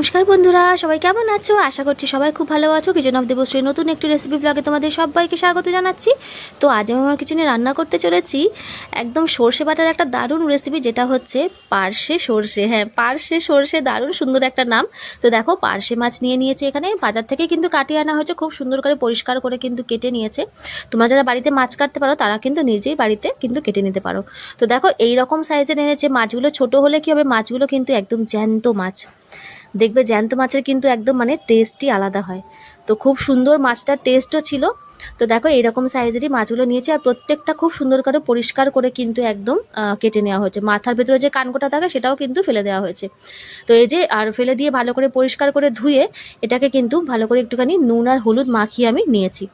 নমস্কার বন্ধুরা, সবাই কেমন আছো? আশা করছি সবাই খুব ভালো আছো। কিচেন অফ দেবশ্রী নতুন একটি রেসিপি ব্লগে তোমাদের সবাইকে স্বাগত জানাচ্ছি। তো আজ আমি আমার কিচেনে রান্না করতে চলেছি একদম সর্ষে বাটার একটা দারুণ রেসিপি যেটা হচ্ছে পার্শে সর্ষে। হ্যাঁ পার্শে সর্ষে, দারুণ সুন্দর একটা নাম। তো দেখো, পার্শে মাছ নিয়ে নিয়েছে এখানে। বাজার থেকে কিন্তু কাটিয়ে আনা হয়েছে, খুব সুন্দর করে পরিষ্কার করে কিন্তু কেটে নিয়েছে। তোমরা যারা বাড়িতে মাছ কাটতে পারো, তারা কিন্তু নিজেই বাড়িতে কিন্তু কেটে নিতে পারো। তো দেখো এই রকম সাইজের এনেছে মাছগুলো। ছোট হলে কি হবে? মাছগুলো কিন্তু একদম জ্যান্ত মাছ। দেখবে জ্যান্ত মাছের কিন্তু একদম মানে টেস্টই আলাদা হয়। তো খুব সুন্দর মাছটার টেস্টও ছিল। তো দেখো এরকম সাইজেরই মাছগুলো নিয়েছি আর প্রত্যেকটা খুব সুন্দর করে পরিষ্কার করে কিন্তু একদম কেটে নেওয়া হয়েছে। মাথার ভেতরে যে কানকোটা থাকে সেটাও কিন্তু ফেলে দেওয়া হয়েছে। তো এই যে, আর ফেলে দিয়ে ভালো করে পরিষ্কার করে ধুয়ে এটাকে কিন্তু ভালো করে একটুখানি নুন আর হলুদ মাখিয়ে আমি নিয়েছি।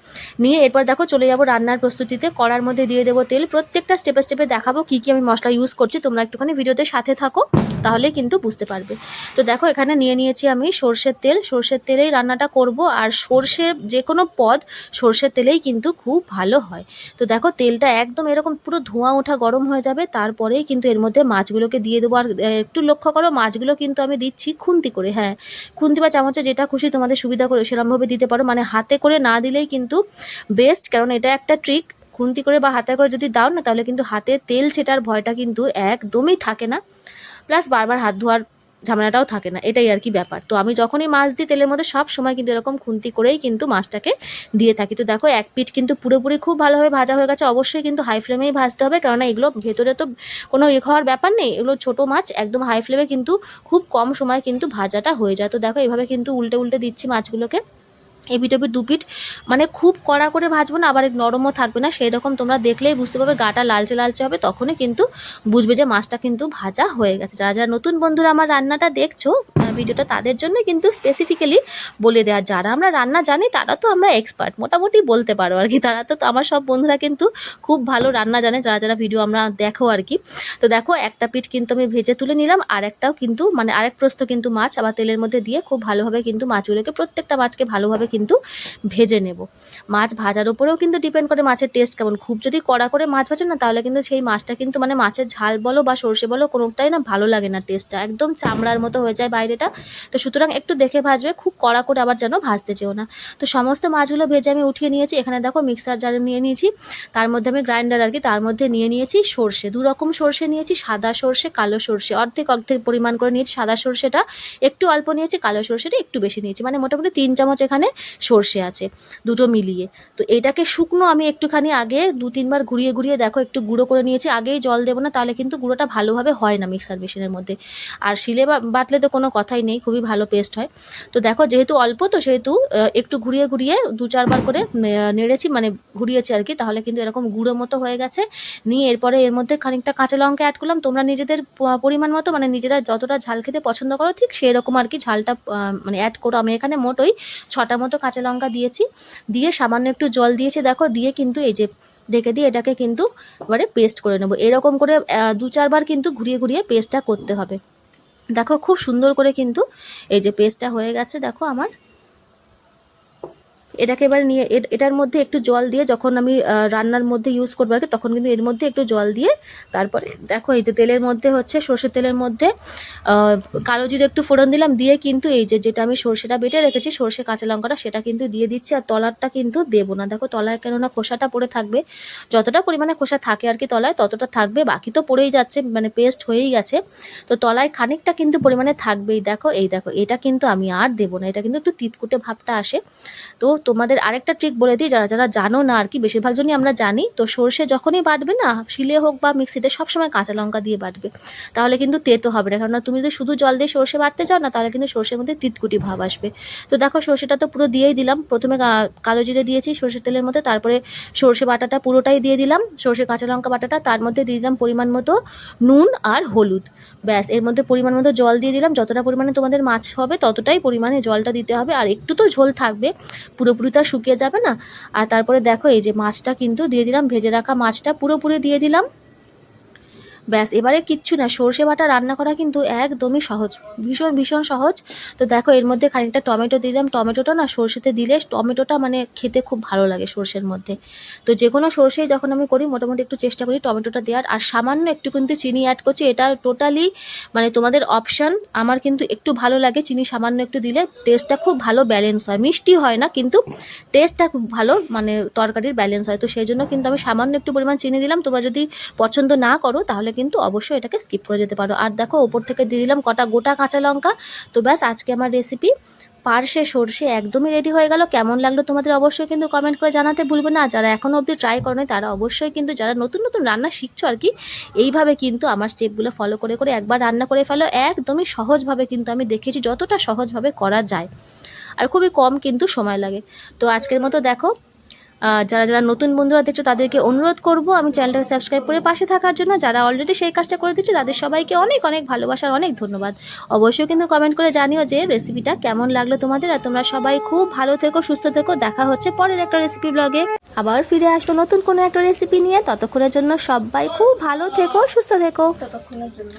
নিয়ে এরপর দেখো চলে যাব রান্নার প্রস্তুতিতে। কড়ার মধ্যে দিয়ে দেবো তেল। প্রত্যেকটা স্টেপে স্টেপে দেখাবো কী কী আমি মশলা ইউজ করছি। তোমরা একটুখানি ভিডিওতে সাথে থাকো। তাহলেই কিন্তু বুঝতে পারবে। তো দেখো, এখানে নিয়ে নিয়েছি আমি সর্ষের তেল। সর্ষের তেলেই রান্নাটা করব আর সর্ষে যে কোনো পদ সর্ষের তেলেই কিন্তু খুব ভালো হয়। তো দেখো, তেলটা একদম এরকম পুরো ধোঁয়া ওঠা গরম হয়ে যাবে, তারপরেই কিন্তু এর মধ্যে মাছগুলোকে দিয়ে দেবো। আর একটু লক্ষ্য করো, মাছগুলো কিন্তু আমি দিচ্ছি খুন্তি করে হ্যাঁ। খুন্তি বা চামচে যেটা খুশি তোমাদের সুবিধা করে সেরকমভাবে দিতে পারো। মানে হাতে করে না দিলেই কিন্তু বেস্ট কারণ এটা একটা ট্রিক খুন্তি করে বা হাতে করে যদি দাও না, তাহলে কিন্তু হাতে তেল ছেটার ভয়টা কিন্তু একদমই থাকে না। প্লাস বারবার হাত ধোয়ার ঝামেলাটাও থাকে না, এটাই আর কি ব্যাপার। তো আমি যখনই মাছ দিই, তেলের মধ্যে সব সময় কিন্তু এরকম খুন্তি করেই কিন্তু মাছটাকে দিয়ে থাকি। তো দেখো, এক পিঠ কিন্তু পুরোপুরি খুব ভালোভাবে ভাজা হয়ে গেছে, অবশ্যই কিন্তু হাই ফ্লেমেই ভাজতে হবে, কেননা এগুলো ভেতরে তো কোনো ইয়ে খাওয়ার ব্যাপার নেই, এগুলো ছোটো মাছ, একদম হাই ফ্লেমে কিন্তু খুব কম সময় কিন্তু ভাজাটা হয়ে যায়। তো দেখো, এভাবে কিন্তু উল্টে উল্টে দিচ্ছি মাছগুলোকে। এই পিঠে দু পিঠ মানে খুব কড়া করে ভাজবো না, আবার নরমও থাকবে না সেই রকম তোমরা দেখলেই বুঝতে পারবে, গাটা লালচে লালচে হবে, তখনই কিন্তু বুঝবে যে মাছটা কিন্তু ভাজা হয়ে গেছে। যারা যারা নতুন বন্ধুরা আমার রান্নাটা দেখছ ভিডিওটা তাদের জন্য কিন্তু স্পেসিফিক্যালি বলে দেওয়া যারা আমরা রান্না জানি তারা তো আমরা এক্সপার্ট মোটামুটি বলতে পারো আর কি, তারা তো আমার সব বন্ধুরা কিন্তু খুব ভালো রান্না জানে, যারা যারা ভিডিও আমরা দেখো আর কি। তো দেখো, একটা পিঠ কিন্তু আমি ভেজে তুলে নিলাম আর একটাও কিন্তু মানে আরেক প্রস্ত কিন্তু মাছ, আবার তেলের মধ্যে দিয়ে খুব ভালোভাবে কিন্তু মাছগুলোকে, প্রত্যেকটা মাছকে ভালোভাবে কিন্তু ভেজে নেব। মাছ ভাজার উপরেও কিন্তু ডিপেন্ড করে মাছের টেস্ট কেমন। খুব যদি কড়া করে মাছ ভাজে না, তাহলে কিন্তু সেই মাছটা কিন্তু মানে মাছের ঝাল বলো বা সর্ষে বলো কোনোটাই না ভালো লাগে না টেস্টটা একদম চামড়ার মতো হয়ে যায় বাইরেটা। তো সুতরাং একটু দেখে ভাজবে, খুব কড়া করে আবার যেন ভাজতে চেও না। তো সমস্ত মাছগুলো ভেজে আমি উঠিয়ে নিয়েছি। এখানে দেখো মিক্সার জারে নিয়ে নিয়েছি। তার মধ্যে আমি গ্রাইন্ডার আর কি, তার মধ্যে নিয়ে নিয়েছি সর্ষে। দু রকম সর্ষে নিয়েছি, সাদা সর্ষে, কালো সর্ষে। অর্ধেক অর্ধেক পরিমাণ করে নিয়েছি সাদা সর্ষেটা। একটু অল্প নিয়েছি, কালো সর্ষেটা একটু বেশি নিয়েছি। মানে মোটামুটি তিন চামচ এখানে সর্ষে আছে, দুটো মিলিয়ে। তো এটাকে শুকনো আমি একটুখানি আগে দু তিনবার ঘুরিয়ে ঘুরিয়ে দেখো, একটু গুঁড়ো করে নিয়েছি, আগেই জল দেবো না, তাহলে কিন্তু গুঁড়োটা ভালোভাবে হয় না মিক্সার মেশিনের মধ্যে। আর শিলে বাটলে তো কোনো কথাই নেই, খুবই ভালো পেস্ট হয়। তো দেখো যেহেতু অল্প, তো সেহেতু একটু ঘুরিয়ে ঘুরিয়ে দু চারবার করে নেড়েছি মানে ঘুরিয়েছি আর কি, তাহলে কিন্তু এরকম গুঁড়ো মতো হয়ে গেছে। নিয়ে এরপরে এর মধ্যে খানিকটা কাঁচা লঙ্কা অ্যাড করলাম, তোমরা নিজেদের পরিমাণ মতো মানে নিজেরা যতটা ঝাল খেতে পছন্দ করো, ঠিক সেরকম আর কি ঝালটা মানে অ্যাড করো। আমি এখানে মোট ওই ছটা মতো কাঁচা লঙ্কা দিয়েছি। দিয়ে সামান্য একটু জল দিয়েছি। দেখো, দিয়ে কিন্তু এই যে ঢেকে দিয়ে এটাকে কিন্তু এবারে পেস্ট করে নেব। এরকম করে দু চারবার কিন্তু ঘুরিয়ে ঘুরিয়ে পেস্টটা করতে হবে। দেখো, খুব সুন্দর করে কিন্তু এই যে পেস্টটা হয়ে গেছে। দেখো, আমার এটাকে এবার নিয়ে এটার মধ্যে একটু জল দিয়ে যখন আমি রান্নার মধ্যে ইউজ করব আর কি তখন কিন্তু এর মধ্যে একটু জল দিয়ে তারপরে, দেখো এই যে তেলের মধ্যে হচ্ছে সর্ষের তেলের মধ্যে কালো জিরে একটু ফোড়ন দিলাম, দিয়ে কিন্তু এই যে, যেটা আমি সর্ষেটা বেটে রেখেছি, সর্ষে কাঁচা লঙ্কাটা সেটা কিন্তু দিয়ে দিচ্ছি, আর তলারটা কিন্তু দেবো না। দেখো তলায় কেননা খোসাটা পড়ে থাকবে, যতটা পরিমাণে খোসা থাকে আর কি তলায়, ততটা থাকবে, বাকি তো পড়েই যাচ্ছে মানে পেস্ট হয়েই গেছে। তো তলায় খানিকটা কিন্তু পরিমাণে থাকবেই, দেখো, এই দেখো, এটা কিন্তু আমি আর দেবো না, এটা কিন্তু একটু তিতকুটে ভাবটা আসে। তো তোমাদের আরেকটা ট্রিক বলে দিই, যারা যারা জানো না আর কি, বেশিরভাগ জনই আমরা জানি, তো সর্ষে যখনই বাটবে না, শিলে হোক বা মিক্সিতে সবসময় কাঁচা লঙ্কা দিয়ে বাটবে। তাহলে কিন্তু তেতো হবে না কারণ তুমি যদি শুধু জল দিয়ে সর্ষে বাটতে চাও না, তাহলে কিন্তু সর্ষের মধ্যে তিতকুটি ভাব আসবে। তো দেখো সর্ষেটা তো পুরো দিয়েই দিলাম, প্রথমে কালো জিরে দিয়েছি সর্ষের তেলের মধ্যে, তারপরে সর্ষে বাটাটা পুরোটাই দিয়ে দিলাম, সর্ষে কাঁচা লঙ্কা বাটাটা, তার মধ্যে দিয়ে দিলাম পরিমাণ মতো নুন আর হলুদ। ব্যাস, এর মধ্যে পরিমাণ মতো জল দিয়ে দিলাম, যতটা পরিমাণে তোমাদের মাছ হবে, ততটাই পরিমাণে জলটা দিতে হবে, আর একটু তো ঝোল থাকবে, পুরোপুরি তো শুকিয়ে যাবে না? আর তারপরে দেখো, এই যে মাছটা কিন্তু দিয়ে দিলাম, ভেজে রাখা মাছটা পুরোপুরি দিয়ে দিলাম। ব্যাস, এবারে কিচ্ছু না, সর্ষে বাটা রান্না করা কিন্তু একদমই সহজ, ভীষণ ভীষণ সহজ। তো দেখো, এর মধ্যে খানিকটা টমেটো দিলাম। টমেটোটা না, সর্ষেতে দিলে টমেটোটা মানে খেতে খুব ভালো লাগে সর্ষের মধ্যে। তো যে কোনো সর্ষে যখন আমি করি, মোটামুটি একটু চেষ্টা করি টমেটোটা দেওয়ার। আর সামান্য একটু কিন্তু চিনি অ্যাড করছি, এটা টোটালি মানে তোমাদের অপশান আমার কিন্তু একটু ভালো লাগে চিনি সামান্য একটু দিলে। টেস্টটা খুব ভালো ব্যালেন্স হয়। মিষ্টি হয় না, কিন্তু টেস্টটা খুব ভালো মানে তরকারির ব্যালেন্স হয়। তো সেই জন্য কিন্তু আমি সামান্য একটু পরিমাণ চিনি দিলাম। তোমরা যদি পছন্দ না করো, তাহলে কিন্তু অবশ্যই এটাকে স্কিপ করে যেতে পারো। আর দেখো, ওপর থেকে দিয়ে দিলাম কটা গোটা কাঁচা লঙ্কা। তো ব্যাস, আজকে আমার রেসিপি পার্শে সর্ষে একদমই রেডি হয়ে গেল। কেমন লাগল তোমাদের অবশ্যই কিন্তু কমেন্ট করে জানাতে ভুলবে না। যারা এখনও অবধি ট্রাই করো তারা অবশ্যই কিন্তু যারা নতুন নতুন রান্না শিখছো আর কি, এইভাবে কিন্তু আমার স্টেপগুলো ফলো করে করে একবার রান্না করে ফেলো। একদমই সহজভাবে কিন্তু আমি দেখেছি যতটা সহজভাবে করা যায়। আর খুবই কম কিন্তু সময় লাগে। তো আজকের মতো দেখো যারা যারা নতুন বন্ধুরা দেখছ, তাদেরকে অনুরোধ করব, আমি চ্যানেলটাকে সাবস্ক্রাইব করে পাশে থাকার জন্য, যারা অলরেডি সেই কাজটা করে দিচ্ছে তাদের সবাইকে অনেক অনেক ভালোবাসার অনেক ধন্যবাদ। অবশ্যই কিন্তু কমেন্ট করে জানিও যে রেসিপিটা কেমন লাগল তোমাদের, আর তোমরা সবাই খুব ভালো থেকো, সুস্থ থেকো, দেখা হচ্ছে পরের একটা রেসিপি ব্লগে আবার ফিরে আসব নতুন কোনো একটা রেসিপি নিয়ে, ততক্ষণের জন্য সবাই খুব ভালো থেকো, সুস্থ থেকো। ততক্ষণের জন্য।